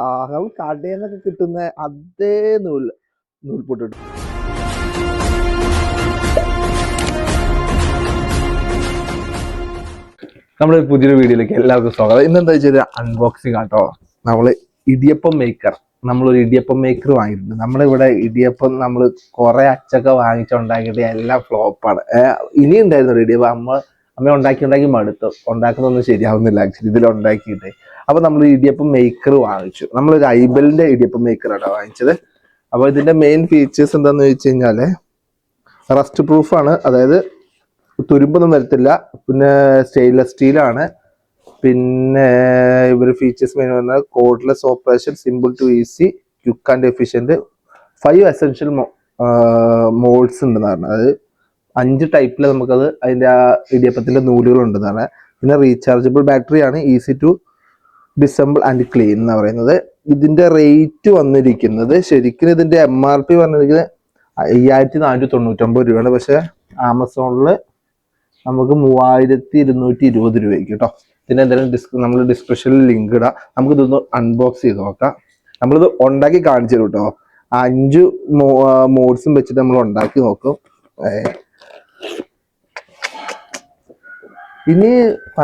നമ്മൾ കടയിൽ കിട്ടുന്ന അതേ നൂൽ നൂൽപൊട്ടിട്ട് നമ്മുടെ പുതിയൊരു വീഡിയോയിലേക്ക് എല്ലാവർക്കും സ്വാഗതം. ഇന്നെന്താ വെച്ചാൽ അൺബോക്സിങ് ആട്ടോ. നമ്മൾ ഇടിയപ്പം മേക്കർ നമ്മളൊരു ഇടിയപ്പം മേക്കർ വാങ്ങിയിട്ടുണ്ട്. നമ്മളിവിടെ ഇടിയപ്പം നമ്മൾ കുറെ അച്ചൊക്കെ വാങ്ങിച്ചുണ്ടാക്കിയിട്ട് എല്ലാം ഫ്ലോപ്പാണ് ഇനി ഉണ്ടായിരുന്നു ഇടിയപ്പം? അമ്മ അമ്മ ഉണ്ടാക്കി ഉണ്ടാക്കി മടുത്തു. ഉണ്ടാക്കുന്നൊന്നും ശരിയാവുന്നില്ല. ആക്ച്വലി ഇതിൽ ഉണ്ടാക്കിയിട്ട് അപ്പൊ നമ്മൾ ഇടിയപ്പം മേക്കർ വാങ്ങിച്ചു. നമ്മളൊരു ഐബലിന്റെ ഇടിയപ്പം മേക്കറാണ് വാങ്ങിച്ചത്. അപ്പൊ ഇതിന്റെ മെയിൻ ഫീച്ചേഴ്സ് എന്താന്ന് വെച്ച് കഴിഞ്ഞാൽ റസ്റ്റ് പ്രൂഫ് ആണ്. അതായത് തുരുമ്പൊന്നും വരത്തില്ല. പിന്നെ സ്റ്റെയിൻലെസ് സ്റ്റീലാണ് പിന്നെ ഇവർ ഫീച്ചേഴ്സ് മെയിൻ പറഞ്ഞാൽ cordless operation simple to easy quick and efficient five essential moulds ഉണ്ടെന്ന് പറഞ്ഞത്. അതായത് അഞ്ച് ടൈപ്പിൽ നമുക്കത് അതിന്റെ ആ ഇടിയപ്പത്തിന്റെ നൂലുകൾ ഉണ്ടെന്നാണ് പിന്നെ റീചാർജബിൾ ബാറ്ററി ആണ്. Easy to disassemble and clean എന്ന് പറയുന്നത്. ഇതിന്റെ റേറ്റ് വന്നിരിക്കുന്നത് ശരിക്കും ഇതിന്റെ എം ആർ പി പറഞ്ഞിരിക്കുന്നത് അയ്യായിരത്തി നാനൂറ്റി തൊണ്ണൂറ്റൊമ്പത് രൂപയാണ്. പക്ഷെ ആമസോണിൽ നമുക്ക് മൂവായിരത്തി ഇരുന്നൂറ്റി ഇരുപത് രൂപയ്ക്ക് കേട്ടോ ഇതിന് എന്തെങ്കിലും ഡിസ്ക് നമ്മൾ ഡിസ്ക്രിപ്ഷനിൽ ലിങ്ക് ഇടാം. നമുക്ക് ഇതൊന്ന് അൺബോക്സ് ചെയ്ത് നോക്കാം. നമ്മളിത് ഉണ്ടാക്കി കാണിച്ചു തരും കേട്ടോ അഞ്ച് മോഡ്സും വെച്ചിട്ട് നമ്മൾ ഉണ്ടാക്കി നോക്കും. ഇനി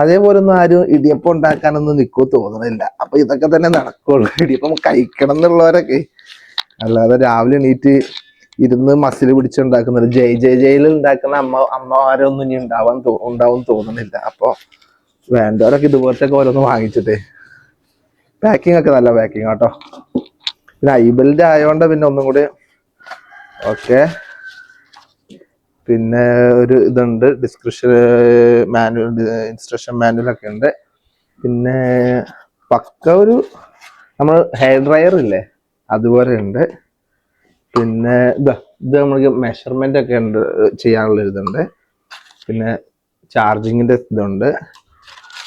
അതേപോലെ ഒന്നും ആരും ഇടിയപ്പം ഉണ്ടാക്കാനൊന്നും നിൽക്കൂ തോന്നുന്നില്ല അപ്പൊ ഇതൊക്കെ തന്നെ നടക്കുള്ളൂ. ഇടിയപ്പം കഴിക്കണം എന്നുള്ളവരൊക്കെ. അല്ലാതെ രാവിലെ എണീറ്റ് ഇരുന്ന് മസിൽ പിടിച്ചുണ്ടാക്കുന്നത് ജയ് ജയ് ജയിൽ ഉണ്ടാക്കുന്ന അമ്മ അമ്മമാരൊന്നും ഇനി ഉണ്ടാവാൻ ഉണ്ടാവും തോന്നുന്നില്ല അപ്പൊ വേണ്ടവരൊക്കെ ഇതുപോലത്തെ ഓരോന്ന് വാങ്ങിച്ചിട്ടേ. പാക്കിംഗ് ഒക്കെ നല്ല പാക്കിംഗ് കേട്ടോ പിന്നെ ഐബലിന്റെ ആയതുകൊണ്ട് പിന്നെ ഒന്നും കൂടി ഓക്കെ പിന്നെ ഒരു ഇതുണ്ട് ഡിസ്ക്രിപ്ഷൻ മാനുവൽ ഇൻസ്ട്രക്ഷൻ മാനുവൽ ഒക്കെ ഉണ്ട്. പിന്നെ പക്ക ഒരു നമ്മൾ ഹെയർ ഡ്രയർ ഇല്ലേ അതുപോലെ ഉണ്ട്. പിന്നെ ഇതാ ഇത് നമുക്ക് മെഷർമെന്റ് ഒക്കെ ഉണ്ട് ചെയ്യാനുള്ള ഇതുണ്ട് പിന്നെ ചാർജിങ്ങിന്റെ ഇതുണ്ട്.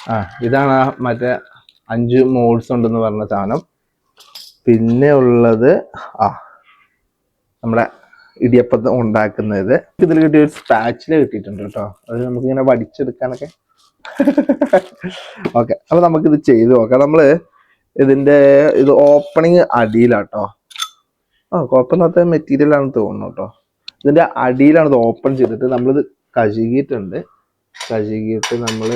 ആ ഇതാണ് ആ മറ്റേ അഞ്ച് മോഡ്സ് ഉണ്ടെന്ന് പറഞ്ഞ സാധനം. പിന്നെ ഉള്ളത് ആ നമ്മുടെ ഇടിയപ്പം ഉണ്ടാക്കുന്നത്. ഇതിൽ കിട്ടിയ ഒരു സ്പാച്ചിൽ കിട്ടിയിട്ടുണ്ട് കേട്ടോ. അത് നമുക്കിങ്ങനെ വടിച്ചെടുക്കാനൊക്കെ. ഓക്കെ അപ്പൊ നമുക്കിത് ചെയ്ത് നോക്കാം. നമ്മൾ ഇതിന്റെ ഇത് ഓപ്പണിങ് അടിയിലാട്ടോ. ആ കുഴപ്പമില്ലാത്ത മെറ്റീരിയൽ ആണ് തോന്നുന്നു കേട്ടോ. ഇതിന്റെ അടിയിലാണ് ഇത് ഓപ്പൺ ചെയ്തിട്ട് നമ്മളിത് കഴുകിയിട്ടുണ്ട്. കഴുകിയിട്ട് നമ്മൾ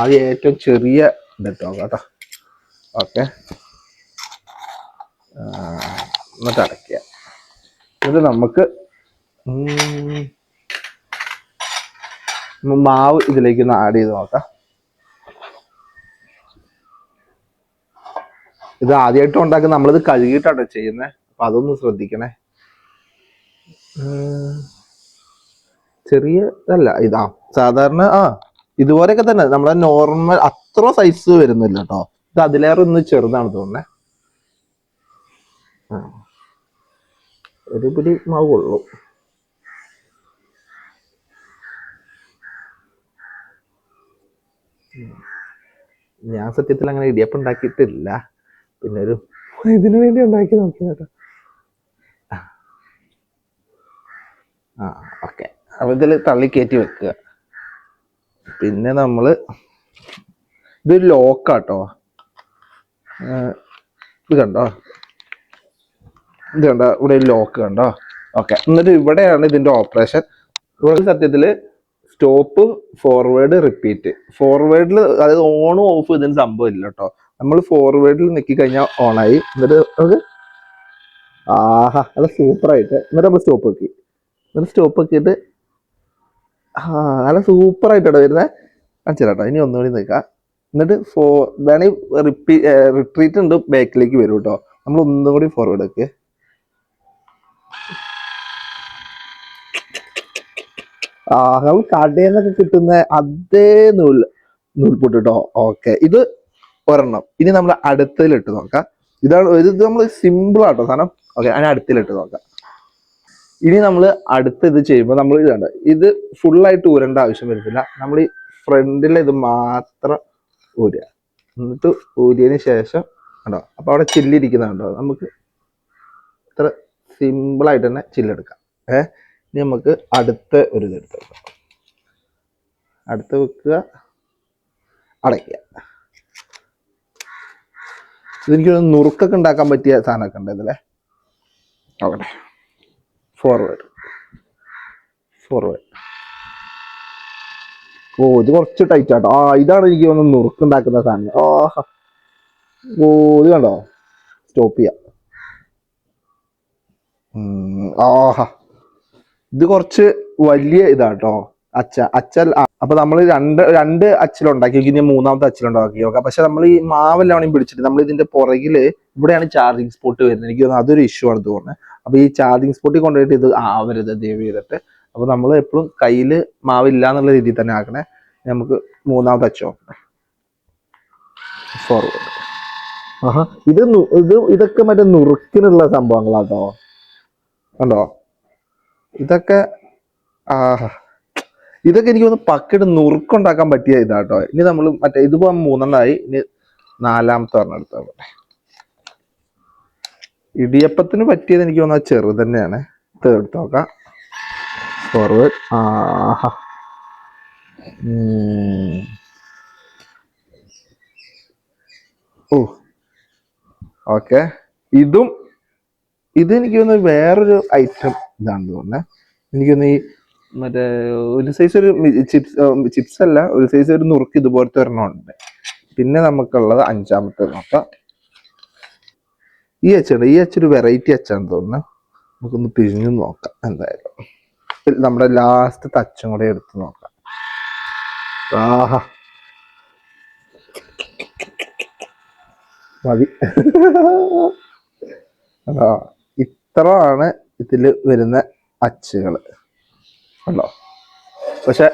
ആദ്യം ഏറ്റവും ചെറിയ ഇതിട്ടോ കേട്ടോ. ഓക്കെ എന്നിട്ട് അടയ്ക്കുക. എന്നിട്ട് നമുക്ക് മാവ് ഇതിലേക്ക് ഒന്ന് ആഡ് ചെയ്ത് നോക്കാം. ഇത് ആദ്യമായിട്ട് ഉണ്ടാക്കുന്ന നമ്മളിത് കഴുകിയിട്ടാട്ടോ ചെയ്യുന്നത് അപ്പൊ അതൊന്ന് ശ്രദ്ധിക്കണേ. ചെറിയ ഇതല്ല ഇതാ സാധാരണ ആ ഇതുപോലെയൊക്കെ തന്നെ. നമ്മളെ നോർമൽ അത്ര സൈസ് വരുന്നില്ല കേട്ടോ ഇത് അതിലേറെ ഒന്ന് ചെറുതാണ് തോന്നുന്നേ. ആ. ഒരു പിടി മാവ് കൊള്ളു ഞാൻ സത്യത്തിൽ അങ്ങനെ ഇടിയപ്പം ഉണ്ടാക്കിയിട്ടില്ല. പിന്നെ ഒരു ഇതിനു വേണ്ടി ഉണ്ടാക്കി നോക്കി കേട്ടോ. ആ ഓക്കെ. അപ്പൊ ഇതിൽ തള്ളി കയറ്റി വെക്കുക. പിന്നെ നമ്മൾ ഇതൊരു ലോക്കാട്ടോ. ഇത് കണ്ടോ? ഇത് കണ്ടോ? ഇവിടെ ലോക്ക് കണ്ടോ? ഓക്കെ എന്നിട്ട് ഇവിടെയാണ് ഇതിന്റെ ഓപ്പറേഷൻ ഇവിടെ സത്യത്തിൽ സ്റ്റോപ്പ് ഫോർവേഡ് റിപ്പീറ്റ് ഫോർവേഡിൽ അതായത് ഓണും ഓഫ് ഇതിന് സംഭവം ഇല്ല കേട്ടോ. നമ്മൾ ഫോർവേഡിൽ നിൽക്കി കഴിഞ്ഞാൽ ഓണായി എന്നിട്ട് നമുക്ക് ആഹാ അത് സൂപ്പറായിട്ട് എന്നിട്ട് നമ്മൾ സ്റ്റോപ്പ് വെക്കി എന്നിട്ട് സ്റ്റോപ്പ് വെക്കിയിട്ട് ആ നല്ല സൂപ്പറായിട്ടോ വരുന്നത് കാണിച്ചു കേട്ടോ. ഇനി ഒന്നുകൂടി നിൽക്കാം. എന്നിട്ട് ഫോ വേണമെങ്കിൽ റിപ്പീ റിട്രീറ്റ് ഉണ്ട് ബാക്കിലേക്ക് വരും കേട്ടോ. നമ്മൾ ഒന്നും കൂടി ഫോർവേഡ് വെക്ക് ആ നമ്മൾ കടയിൽ നിന്നൊക്കെ കിട്ടുന്ന അതേ നൂൽ നൂൽപൊട്ട് ഓക്കെ. ഇത് ഒരെണ്ണം. ഇനി നമ്മൾ അടുത്തതിലിട്ട് നോക്കാം. ഇതാണ് ഇത് നമ്മൾ സിമ്പിൾ ആട്ടോ. സാധനം ഓക്കെ അതിന് അടുത്തതിലിട്ട് നോക്കാം. ഇനി നമ്മൾ അടുത്ത ഇത് ചെയ്യുമ്പോൾ നമ്മൾ ഇത് കണ്ട? ഇത് ഫുള്ളായിട്ട് ഊരേണ്ട ആവശ്യം വരുന്നില്ല നമ്മൾ ഈ ഫ്രണ്ടിലെ ഇത് മാത്രം ഊരുക എന്നിട്ട് ഊരിയതിന് ശേഷം കണ്ടോ? അപ്പൊ അവിടെ ചില്ലിരിക്കുന്ന കണ്ടോ നമുക്ക് ഇത്ര സിമ്പിളായിട്ട് തന്നെ ചില്ലെടുക്കാം ഏ ഇനി നമുക്ക് അടുത്ത ഒരു ഇത് എടുത്ത് വെക്കാം. അടുത്ത് വെക്കുക അടയ്ക്കുക. ഇതെനിക്ക് നുറുക്കൊക്കെ ഉണ്ടാക്കാൻ പറ്റിയ സാധനമൊക്കെ ഉണ്ട് ഇതിലെ. ഓക്കെ. ഫോർവേഡ് ഫോർവേഡ് ഓ ഇത് കുറച്ച് ടൈറ്റ് ആട്ടോ. ആ ഇതാണ് എനിക്ക് തോന്നുന്നു നുറുക്കുണ്ടാക്കുന്ന സാധനം. ഓ ഓ ഇത് കണ്ടോ? സ്റ്റോപ്പ് ചെയ്യാം. ആഹാ. ഇത് കുറച്ച് വലിയ ഇതാട്ടോ. അച്ച അച്ചൽ അപ്പൊ നമ്മൾ രണ്ട് രണ്ട് അച്ചിലുണ്ടാക്കി. ഇനി മൂന്നാമത്തെ അച്ചിലുണ്ടാക്കി നോക്കാം. പക്ഷെ നമ്മൾ ഈ മാവെല്ലാം പിടിച്ചിട്ട് നമ്മൾ ഇതിന്റെ പുറകിൽ ഇവിടെയാണ് ചാർജിങ് സ്പോട്ട് വരുന്നത്. എനിക്ക് തോന്നുന്നു അതൊരു ഇഷ്യൂ ആണ് തോന്നുന്നത്. അപ്പൊ ഈ ചാർജിങ് സ്പോട്ടിൽ കൊണ്ടുപോയിട്ട് ഇത് ആവരുത് ദയവ് ചെയ്തിട്ട് അപ്പൊ നമ്മൾ എപ്പോഴും കയ്യിൽ മാവില്ല എന്നുള്ള രീതിയിൽ തന്നെ ആക്കണേ. നമുക്ക് മൂന്നാമത്തെ അച്ച് നോക്കണേ ഫോർവേഡ് ആഹാ. ഇത് ഇത് ഇതൊക്കെ മറ്റേ നുറുക്കിനുള്ള സംഭവങ്ങളാട്ടോ. കണ്ടോ? ഇതൊക്കെ ഇതൊക്കെ എനിക്ക് ഒന്ന് പക്കിട്ട് നുറുക്കുണ്ടാക്കാൻ പറ്റിയ ഇതാട്ടോ. ഇനി നമ്മൾ മറ്റേ ഇതിപ്പോ മൂന്നെണ്ണമായി ഇനി നാലാമത്തെ ഒരെണ്ണം എടുത്താൽ ഇടിയപ്പത്തിന് പറ്റിയത് എനിക്ക് തോന്നുന്നത് ചെറു തന്നെയാണ്. തേർഡ് നോക്കാം. ഫോർവേഡ് ആഹാ. ഓ. ഓക്കെ. ഇതും ഇത് എനിക്ക് തോന്നുന്നു വേറൊരു ഐറ്റം ഇതാണെന്ന് തോന്നുന്നത് എനിക്ക് തോന്നുന്നു ഈ മറ്റേ ഒരു സൈസ് ഒരു ചിപ്സ് ചിപ്സ് അല്ല ഒരു സൈസ് ഒരു നുറുക്ക് ഇതുപോലത്തെ ഒരെണ്ണം ഉണ്ട്. പിന്നെ നമുക്കുള്ളത് അഞ്ചാമത്തെ നോക്കാം. ഈ അച്ചുണ്ട് ഈ അച്ചൊരു വെറൈറ്റി അച്ചാന്ന് തോന്നുന്നു. നമുക്കൊന്ന് പിഴിഞ്ഞു നോക്കാം എന്തായാലും. നമ്മുടെ ലാസ്റ്റ് തച്ചും കൂടെ എടുത്ത് നോക്കാം. ആഹാ. മതി. ആ. ഇത്രയാണ് ഇതിൽ വരുന്ന അച്ചുകൾ ഉണ്ടോ പക്ഷെ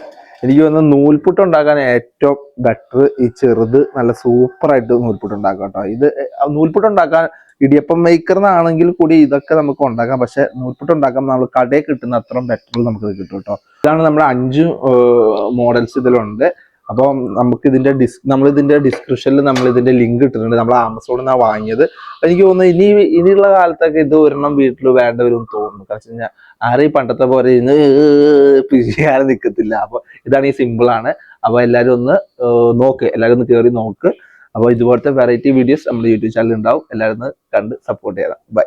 എനിക്ക് തോന്നുന്നു നൂൽപുട്ട് ഉണ്ടാക്കാൻ ഏറ്റവും ബെറ്റർ ഈ ചെറുത് നല്ല സൂപ്പർ ആയിട്ട് നൂൽപുട്ട് ഉണ്ടാക്കാം കേട്ടോ. ഇത് നൂൽപുട്ട് ഉണ്ടാക്കാൻ ഇടിയപ്പം മേക്കറിനാണെങ്കിൽ കൂടി ഇതൊക്കെ നമുക്ക് ഉണ്ടാക്കാം. പക്ഷെ നൂൽപുട്ട് ഉണ്ടാക്കാൻ നമ്മൾ കടയിൽ കിട്ടുന്ന അത്രയും ബെറ്റർ നമുക്ക് കിട്ടും കേട്ടോ. ഇതാണ് നമ്മുടെ അഞ്ച് മോഡൽസ് ഇതിലുണ്ട്. അപ്പം നമുക്ക് ഇതിന്റെ ഡിസ് നമ്മൾ ഇതിന്റെ ഡിസ്ക്രിപ്ഷനിൽ നമ്മൾ ഇതിന്റെ ലിങ്ക് ഇട്ടിട്ടുണ്ട്. നമ്മൾ ആമസോണിൽ നിന്നാണ് വാങ്ങിയത്. എനിക്ക് തോന്നുന്നു ഇനി ഇനിയുള്ള കാലത്തൊക്കെ ഇത് ഒരെണ്ണം വീട്ടിൽ വേണ്ടവരും തോന്നുന്നു. കാരണം വെച്ച് കഴിഞ്ഞാൽ പണ്ടത്തെ പോലെ ഇന്ന് പിഴിയാൻ നിൽക്കത്തില്ല അപ്പൊ ഇതാണ് ഈ സിമ്പിൾ ആണ്. അപ്പൊ എല്ലാവരും ഒന്ന് നോക്ക്. എല്ലാവരും ഒന്ന് കയറി നോക്ക്. അപ്പൊ ഇതുപോലത്തെ വെറൈറ്റി വീഡിയോസ് നമ്മുടെ യൂട്യൂബ് ചാനലിൽ ഉണ്ടാവും. എല്ലാവരും ഒന്ന് കണ്ട് സപ്പോർട്ട് ചെയ്യാം ബൈ